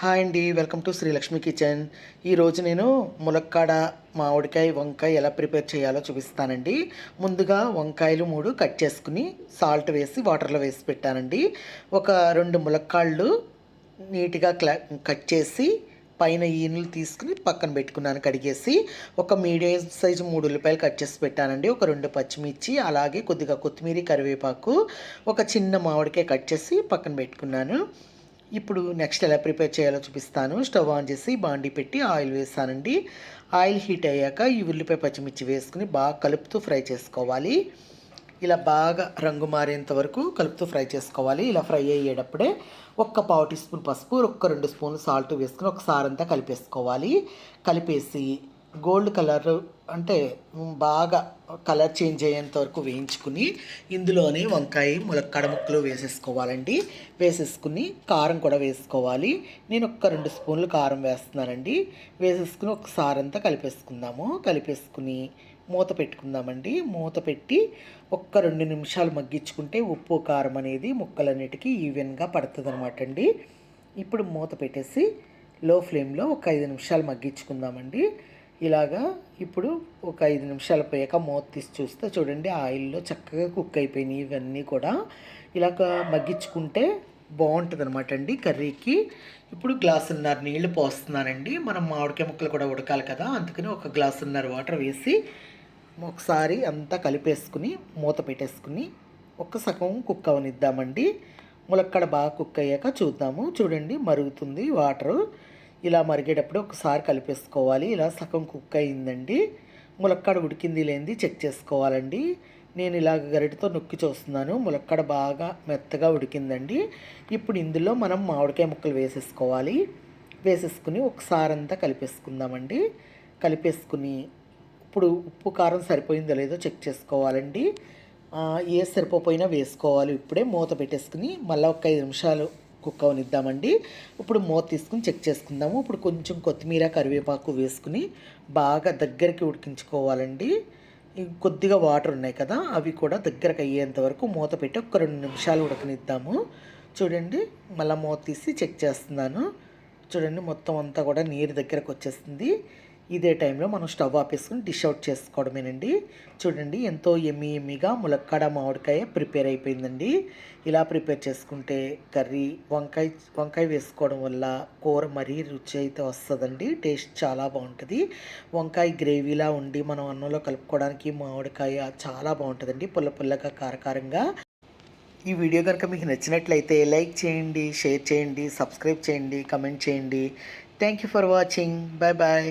Hi అండి welcome to Srilakshmi kitchen. ఈరోజు నేను ములక్కాడ మామిడికాయ వంకాయ ఎలా ప్రిపేర్ చేయాలో చూపిస్తానండి. ముందుగా వంకాయలు మూడు కట్ చేసుకుని సాల్ట్ వేసి వాటర్లో వేసి పెట్టానండి. ఒక రెండు ములక్కాళ్ళు నీట్గా క్లా కట్ చేసి పైన ఈనులు తీసుకుని పక్కన పెట్టుకున్నాను కడిగేసి. ఒక మీడియం సైజు మూడు ఉల్లిపాయలు కట్ చేసి పెట్టానండి. ఒక రెండు పచ్చిమిర్చి అలాగే కొద్దిగా కొత్తిమీర కరివేపాకు ఒక చిన్న మామిడికాయ కట్ చేసి పక్కన పెట్టుకున్నాను. ఇప్పుడు నెక్స్ట్ ఎలా ప్రిపేర్ చేయాలో చూపిస్తాను. స్టవ్ ఆన్ చేసి బాండి పెట్టి ఆయిల్ వేసానండి. ఆయిల్ హీట్ అయ్యాక ఈ ఉల్లిపాయ పచ్చిమిర్చి వేసుకుని బాగా కలుపుతూ ఫ్రై చేసుకోవాలి. ఇలా బాగా రంగు మారేంత వరకు కలుపుతూ ఫ్రై చేసుకోవాలి. ఇలా ఫ్రై అయ్యేటప్పుడే ఒక్క పావు టీ స్పూన్ పసుపు ఒక్క రెండు స్పూన్లు సాల్ట్ వేసుకుని ఒకసారి అంతా కలిపేసుకోవాలి. కలిపేసి గోల్డ్ కలర్ అంటే బాగా కలర్ చేంజ్ అయ్యేంత వరకు వేయించుకుని ఇందులోనే వంకాయ ములక్కాడ ముక్కలు వేసేసుకోవాలండి. వేసేసుకుని కారం కూడా వేసుకోవాలి. నేను ఒక్క రెండు స్పూన్లు కారం వేస్తున్నానండి. వేసేసుకుని ఒకసారి అంతా కలిపేసుకుందాము. కలిపేసుకుని మూత పెట్టుకుందామండి. మూత పెట్టి ఒక్క రెండు నిమిషాలు మగ్గించుకుంటే ఉప్పు కారం అనేది ముక్కలన్నిటికీ ఈవెన్గా పడుతుంది అనమాట అండి ఇప్పుడు మూత పెట్టేసి లో ఫ్లేమ్లో ఒక ఐదు నిమిషాలు మగ్గించుకుందామండి. ఇలాగా ఇప్పుడు ఒక ఐదు నిమిషాలు పోయాక మూత తీసి చూస్తే చూడండి ఆయిల్లో చక్కగా కుక్ అయిపోయినాయి ఇవన్నీ కూడా. ఇలాగ మగ్గించుకుంటే బాగుంటుంది అనమాట అండి కర్రీకి. ఇప్పుడు గ్లాసున్నర నీళ్ళు పోస్తున్నానండి. మనం మామిడికాయ ముక్కలు కూడా ఉడకాలి కదా అందుకని ఒక గ్లాసున్నర వాటర్ వేసి ఒకసారి అంతా కలిపేసుకుని మూత పెట్టేసుకుని ఒక్క సగం కుక్ అవనిద్దామండి. ములక్కడ బాగా కుక్ అయ్యాక చూద్దాము. చూడండి మరుగుతుంది వాటరు. ఇలా మరిగేటప్పుడు ఒకసారి కలిపేసుకోవాలి. ఇలా సగం కుక్ అయిందండి. ములక్కాడ ఉడికింది లేనిది చెక్ చేసుకోవాలండి. నేను ఇలాగ గరిటతో నొక్కి చూస్తున్నాను. ములక్కడ బాగా మెత్తగా ఉడికిందండి. ఇప్పుడు ఇందులో మనం మామిడికాయ ముక్కలు వేసేసుకోవాలి. వేసేసుకుని ఒకసారి అంతా కలిపేసుకుందామండి. కలిపేసుకుని ఇప్పుడు ఉప్పు కారం సరిపోయిందో లేదో చెక్ చేసుకోవాలండి. ఏ సరిపోయినా వేసుకోవాలి. ఇప్పుడే మూత పెట్టేసుకుని మళ్ళీ ఒక ఐదు నిమిషాలు కుక్ అవనిద్దామండి ఇప్పుడు మూత తీసుకుని చెక్ చేసుకుందాము. ఇప్పుడు కొంచెం కొత్తిమీర కరివేపాకు వేసుకుని బాగా దగ్గరికి ఉడికించుకోవాలండి. కొద్దిగా వాటర్ ఉన్నాయి కదా అవి కూడా దగ్గరకు అయ్యేంత వరకు మూత పెట్టి ఒక రెండు నిమిషాలు ఉడకనిద్దాము. చూడండి మళ్ళీ మూత తీసి చెక్ చేస్తున్నాను. చూడండి మొత్తం అంతా కూడా నీరు దగ్గరకు వచ్చేస్తుంది ఇదే టైంలో మనం స్టవ్ ఆపేసుకుని డిష్ అవుట్ చేసుకోవడమేనండి. చూడండి ఎంతో ఎమ్మి ఎమ్మిగా ములక్కాడ మామిడికాయ ప్రిపేర్ అయిపోయిందండి. ఇలా ప్రిపేర్ చేసుకుంటే కర్రీ వంకాయ వంకాయ వేసుకోవడం వల్ల కూర మరీ రుచి అయితే వస్తుందండి. టేస్ట్ చాలా బాగుంటుంది. వంకాయ గ్రేవీలా ఉండి మనం అన్నంలో కలుపుకోవడానికి మామిడికాయ చాలా బాగుంటుందండి పుల్ల పుల్లగా కారకారంగా. ఈ వీడియో కనుక మీకు నచ్చినట్లయితే లైక్ చేయండి షేర్ చేయండి సబ్స్క్రైబ్ చేయండి కమెంట్ చేయండి. Thank you for watching. Bye bye.